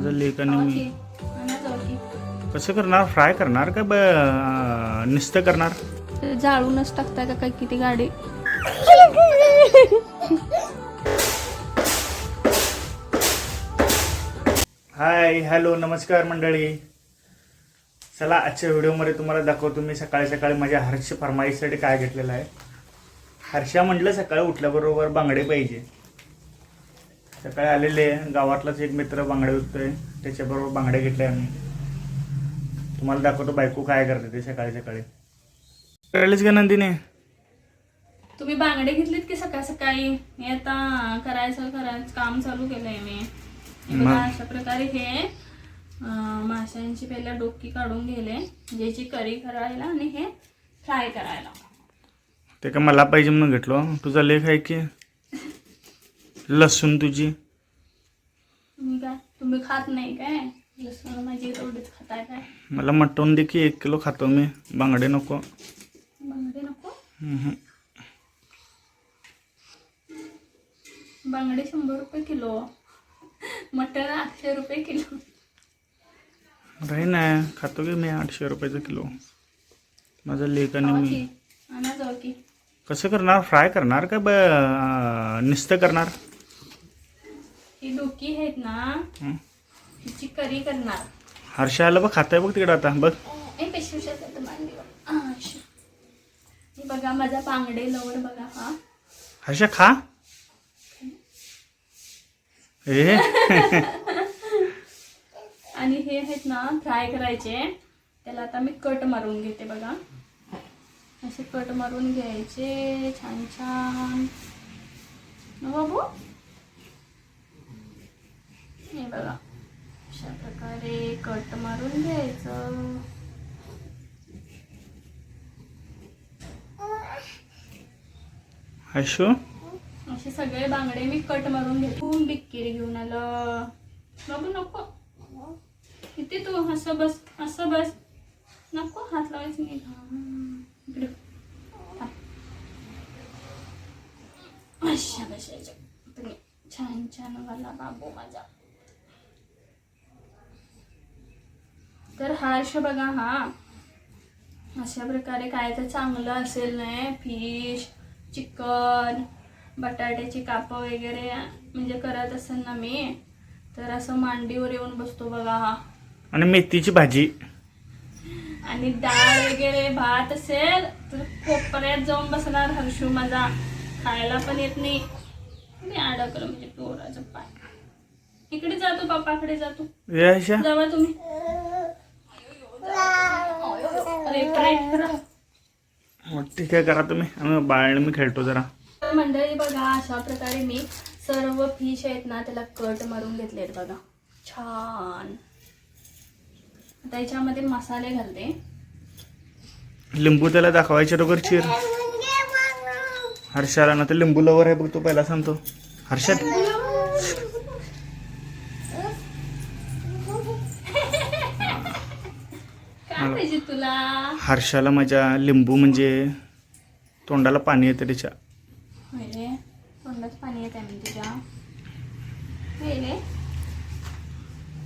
माझं लेक आणि मी. कसं करणार? फ्राय करणार का ब नुसतं करणार? जाळूनच टाकताय का काय किती गाडी? हाय हॅलो नमस्कार मंडळी. चला आजच्या व्हिडिओमध्ये तुम्हाला दाखवतो मी सकाळी सकाळी माझ्या हर्ष फरमाईसाठी काय घेतलेलं आहे. हर्षा म्हटलं सकाळी उठल्याबरोबर बांगडे पाहिजे. सकाळी आलेले गावातलाच एक मित्र बांगडे विकतोय त्याच्याबरोबर बांगडे घेतले आम्ही. तुम्हाला दाखवतो बायको काय करते ते सकाळी सकाळी. कळलीच का नंदिनी? तुम्ही बांगडे घेतलीत की सकाळ सकाळी? मी आता करायचं करायचं काम चालू केलंय मी. बघा? अशा प्रकारे हे माशांची पहिला डोकी काढून गेले ज्याची करी करायला आणि हे फ्राय करायला. ते का मला पाहिजे म्हणून घेतलो. तुझा लेख आहे की? लसूण तुझी? तुम्ही काय? तुम्ही खात नाही काय? लसूण माझी तेवढीच खाताय काय? मला मटवून दे की एक किलो खातो मी. बांगडे नको. बांगडे नको? हम्म. बांगडे शंभर रुपये किलो. मटण आठशे रुपये किलो. राही ना खातो की मी आठशे रुपयाचं किलो. माझा लेक आणि खावा मी. की. आणा जाऊ की. कसं करणार? फ्राय करणार का ब नुसतं करणार? ही डोकी आहेत ना हं? हिची करी करणार. हर्षा आलं बघ खाताय बघ तिकडं आता बघ. ए पेशवीच्या मांडीवर आ, श. हे बघा माझा बांगडे लवर बघा हा. हर्षा खा. ए आणि हे आहेत ना फ्राय करायचे. त्याला आता मी कट मारून घेते बघा. असे कट मारून घ्यायचे छान छान. न बाबू हे बघा. अशा प्रकारे कट मारून घ्यायचं. हर्षू असे सगळे बांगडे मी कट मारून घेतो. बिक्कीर घेऊन आलं? बाबू नको. किती तू असं बस असं बस. नको हात लावायचं नाही. अशा तुम्ही छान छान वाला बाबू माझा. तर हा अर्श बघा हा. अशा प्रकारे काय तर चांगलं असेल नाही फिश चिकन बटाट्याची कापं वगैरे म्हणजे करत असेल ना मी तर असं मांडीवर येऊन बसतो बघा हा. आणि मेथीची भाजी. आणि डाळ वगैरे भात असेल तर कोपऱ्यात जाऊन बसणार हर्षू माझा. खायला पण येत नाही. मी अडकलं म्हणजे पोराचं पाय. इकडे जातो बापाकडे जातो ए हर्षा जावा तुम्ही. मग ठीक आहे करा तुम्ही. आम्ही बाळने मी खेळतो जरा. तर मंडळी बघा अशा प्रकारे मी सर्व फिश आहेत ना त्याला कट मारून घेतलेत बघा. छान. आता याच्यामध्ये मसाले घालते. लिंबू त्याला दाखवायचे रोगर चिर हर्षाला ना तर लिंबू लवर आहे बघ तो पहिला सांगतो. हर्षात काय पाहिजे तुला? हर्षाला माझ्या लिंबू म्हणजे तोंडाला पाणी येतं त्याच्या पहिले तोंडात पाणी येत आहे तुझ्या. पहिले.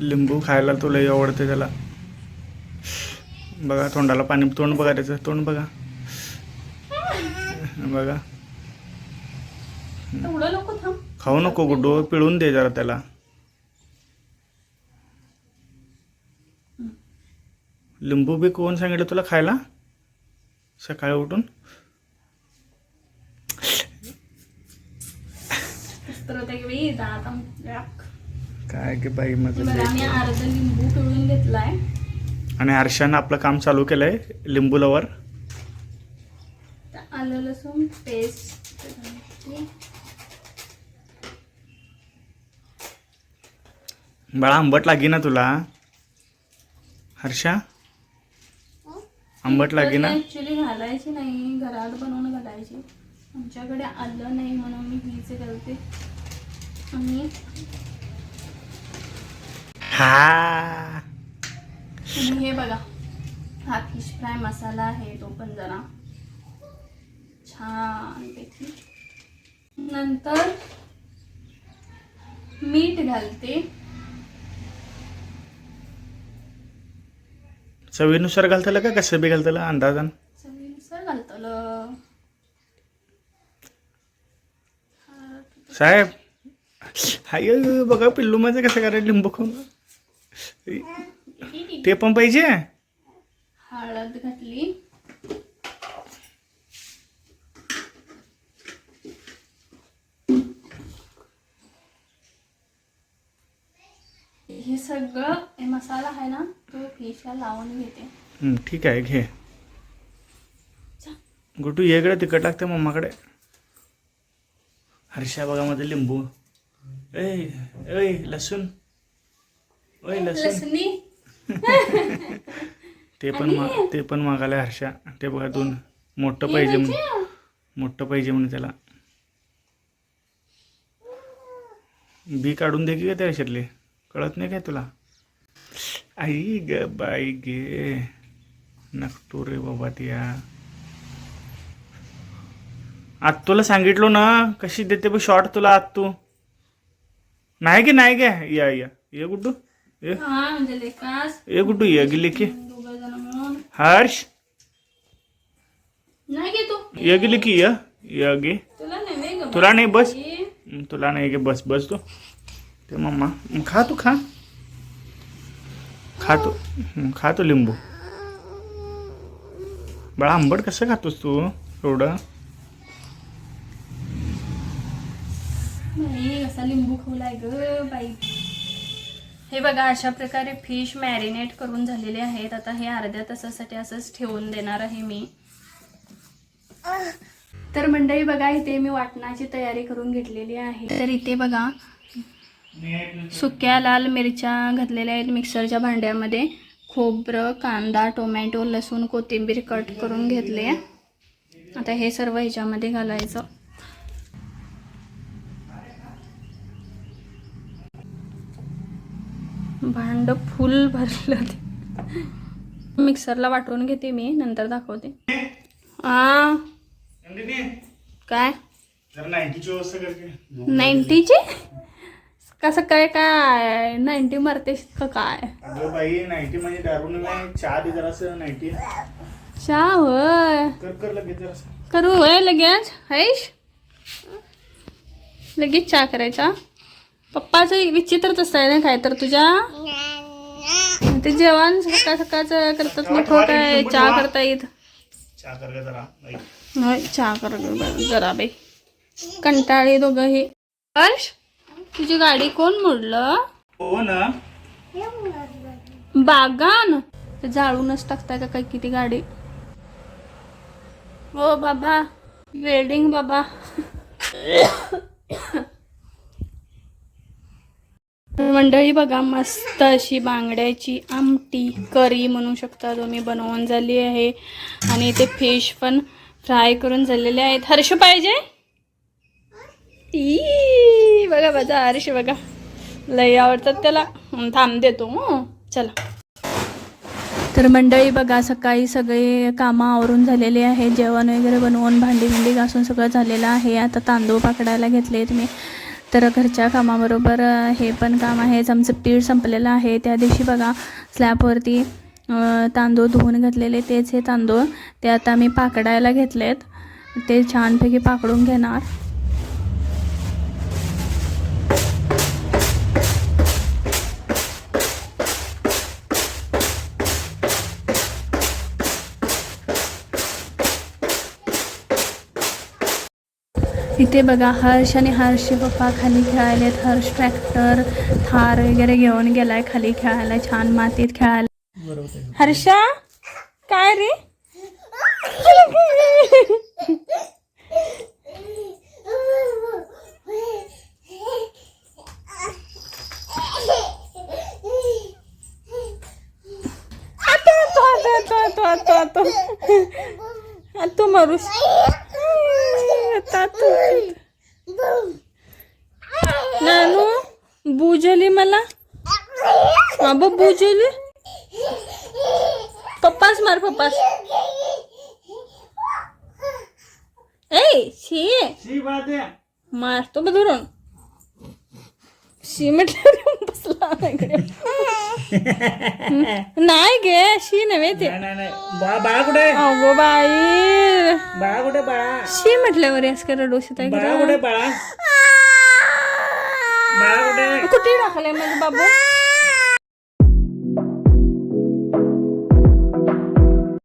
लिंबू खायला तुला आवडते त्याला. बघा तोंडाला पाणी तोंड बघा त्याचं तोंड बघा. बघा. एवढं नको थांब. खाऊ नको गुड्डू पिळून दे जरा त्याला. लिंबू बी कोण सांगितलं तुला खायला? सकाळी उठून. काय की बाई लिंबू पिळून घेतलाय. आणि हर्षानं आपलं काम चालू केलंय लिंबू लवर आलं लसूण पेस्ट बाळा आंबट लागी ना तुला. हर्षा? आंबट लागी ना ऍक्च्युली घालायची नाही घरात बनवून घालायची. आमच्याकडे आलं नाही म्हणून मी हीच घालते. आणि हा. हे बघा. हा फिश फ्राय मसाला आहे तो पण जरा. छान पैकी. नंतर मीठ घालते. चवीनुसार घालताला का कसं बी घालताला? अंदाजान? चवीनुसार घालतलं. साहेब हाय बघा पिल्लू माझं कसं करायला लिंबू खाऊन. ते पण पाहिजे? हळद घातली. हे सगळं हे मसाला आहे ना तो फिशला लावून घेते. हं, ठीक आहे घे. गुटू ये इकडे तिखट लागते मम्माकडे. हर्षा बघा माझं लिंबू. ऐ ऐ लसूण. ओय लसूण. लसणी. ते पण मा ते पण मागायला हर्षा. ते बघा दोन मोठं पाहिजे म्हणून. मोठं पाहिजे म्हणून त्याला. बी काढून दे की का त्या याच्यातले कळत नाही काय तुला? आई ग बाई गे नकटो रे बाबा त्या आत तुला सांगितलो ना कशी देते बघ शॉर्ट तुला आत तू नाही की नाही काय या या. ये गुड्डू. ये. हा म्हणजे गुड्डू ये गेली की हर्ष. ये गेली की या. या गे. तुला नाही ग बस. तुला नाही गे बस बस तू. ते मम्मा. हं, खा तू खा. खा तू. हं, खा तू लिंबू. बाळा आंबट कसं खातोस तू? एवढं? कसा लिंबू खवलाय ग बाई. हे बघा अशा प्रकारे फिश मॅरिनेट करून झालेले आहेत. आता हे अर्ध्या तासासाठी असंच ठेवून देणार आहे मी. तर मंडळी बघा इथे मी वाटणाची तयारी करून घेतलेली आहे. तर इथे बघा सुक्या लाल मिरच्या घातलेल्या आहेत मिक्सरच्या भांड्यामध्ये. खोबरं कांदा टोमॅटो लसूण कोथिंबीर कट करून घेतले. आता हे सर्व ह्याच्यामध्ये घालायचं. भांड फुल भरलं ते. मिक्सरला वाटून घेते मी नंतर दाखवते. काय? नाईन्टीचे कसं काय काय? नाईन्टी मारतेस का काय? अगं बाई नाईन्टी म्हणजे दारू नाही चहा दे जरासं नाईन्टी. चहा होय? कर कर लगेच जरासं. करू होय लगेच? हैश लगेच चहा करायचा. पप्पाचं विचित्रच आहे ना काय तर तुझ्या? ते जेवण सकाळ सकाळचं करतात मोठं काय? चहा करता येत. चहा कर गं जरा बाई. होय चहा कर गं जरा बाई. कंटाळे दोघं हे हर्ष तुझी गाडी कोण मोडलं? हो ना बागान. ते जाळूनच टाकताय का काय किती गाडी? हो बाबा वेल्डिंग बाबा. मंडळी बघा मस्त अशी बांगड्याची आमटी करी म्हणू शकता तुम्ही बनवून झाली आहे. आणि ते फिश पण फ्राय करून झालेले आहेत. हर्ष पाहिजे? ई बघा माझा हर्ष बघा. लई आवडतात त्याला. थांब देतो चला. तर मंडळी बघा सकाळी सगळे कामं आवरून झालेले आहे जेवण वगैरे बनवून भांडी भिंडी घासून सगळं झालेलं आहे. आता तांदूळ पाकडायला घेतलेत मी. तर घरच्या कामाबरोबर हे पण काम आहे. आमचं पीठ संपलेलं आहे. त्या दिवशी बघा स्लॅबवरती तांदूळ धुवून घातलेले. तेच हे तांदूळ. ते आता मी पाकडायला घेतलेत. ते छानपैकी पाकडून घेणार. इथे बघा हर्ष आणि हर्ष पप्पा खाली खेळायलेत. हर्ष ट्रॅक्टर थार वगैरे घेऊन गेलाय खाली खेळायला छान मातीत खेळायला. हर्षा काय रे आता तो आता तो आता आता आता तू मारूस आता तू नानू बुजली मला? बाबा बुजली पप्पाच मार पप्पाच. ए शी. शी बाळा ते मारतो बघ धरून. शी म्हटलं बसला नाही गे शी नव्हे ते. नाही नाही नाही. बाळा कुठे? अगो बाई. बाळा कुठे बाळा शी म्हटल्यावर यास करा बाळा कुठे आहे, बाळा बाळा कुठे आहे?